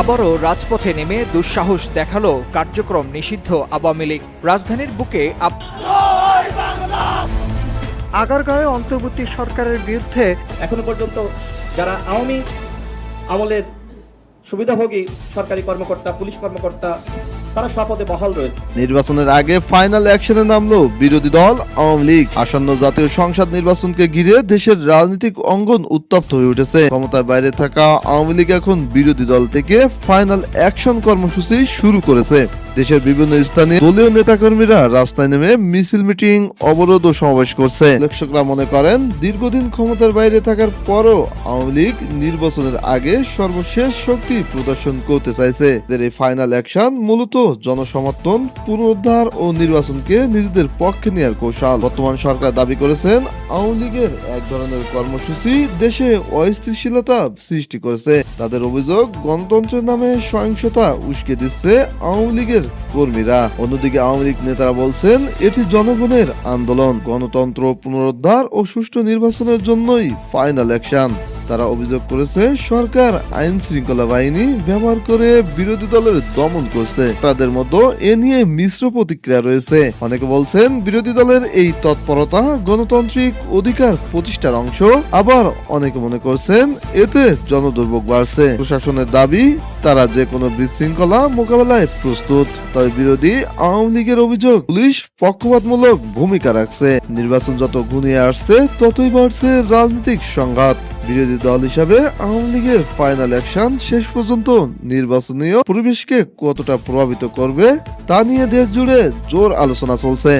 আবারও রাজপথে নেমে দুঃসাহস দেখাল কার্যক্রম নিষিদ্ধ আওয়ামী লীগ। রাজধানীর বুকে আগারগাঁয়ে অন্তর্বর্তী সরকারের বিরুদ্ধে এখনও পর্যন্ত যারা আওয়ামী আমলের সুবিধাভোগী সরকারি কর্মকর্তা পুলিশ কর্মকর্তা তারা স্বপদে বহাল রয়েছে। নির্বাচনের আগে ফাইনাল অ্যাকশনে নামলো বিরোধী দল, আওয়ামী লীগ। আসন্ন জাতীয় সংসদ নির্বাচনকে ঘিরে দেশের রাজনৈতিক অঙ্গন উত্তপ্ত হয়ে উঠেছে। ক্ষমতার বাইরে থাকা আওয়ামী লীগ এখন বিরোধী দল থেকে ফাইনাল অ্যাকশন কর্মসূচি শুরু করেছে। দেশের বিভিন্ন স্থানে দলীয় নেতাকর্মীরা রাস্তায় নেমে মিছিল, মিটিং, অবরোধ ও সমাবেশ করছে। মনে করেন, দীর্ঘদিন ক্ষমতার বাইরে থাকার পরও আওয়ামী লীগ নির্বাচনের আগে সর্বশেষ শক্তি প্রদর্শন করতে চাইছে। এই ফাইনাল অ্যাকশন মূলত জনসমর্থন, পুনরুদ্ধার ও নির্বাচনকে নিজেদের পক্ষে নেওয়ার কৌশল। বর্তমান সরকার দাবি করেছেন, আওয়ামী লীগের এক ধরনের কর্মসূচি দেশে অস্থিতিশীলতা সৃষ্টি করেছে। তাদের অভিযোগ, গণতন্ত্রের নামে সহিংসতা উস্কে দিচ্ছে আওয়ামী লীগের কর্মীরা। অন্যদিকে আওয়ামী লীগ নেতারা বলছেন, এটি জনগণের আন্দোলন। গণতন্ত্র পুনরুদ্ধার ও সুষ্ঠু নির্বাচনের জন্যই ফাইনাল অ্যাকশন তারা অভিযোগ করেছে, সরকার আইন শৃঙ্খলা বাহিনী ব্যবহার করে বিরোধী দলের দমন করছে। তাদের মধ্যে এ নিয়ে মিশ্র প্রতিক্রিয়া রয়েছে। অনেকে বলছেন, বিরোধী দলের এই তৎপরতা গণতান্ত্রিক অধিকার প্রতিষ্ঠার অংশ। আবার অনেকে মনে করছেন, এতে জনদুর্ভোগ বাড়ছে। প্রশাসনের দাবি, তারা যে কোনো বিশৃঙ্খলা মোকাবেলায় প্রস্তুত। তবে বিরোধী আওয়ামী লীগের অভিযোগ, পুলিশ পক্ষপাতমূলক ভূমিকা রাখছে। নির্বাচন যত ঘনিয়ে আসছে, ততই বাড়ছে রাজনৈতিক সংঘাত। বিরোধী দল হিসাবে আওয়ামী লীগের ফাইনাল অ্যাকশন শেষ পর্যন্ত নির্বাচনীয় পরিবেশকে কতটা প্রভাবিত করবে তা নিয়ে দেশ জুড়ে জোর আলোচনা চলছে।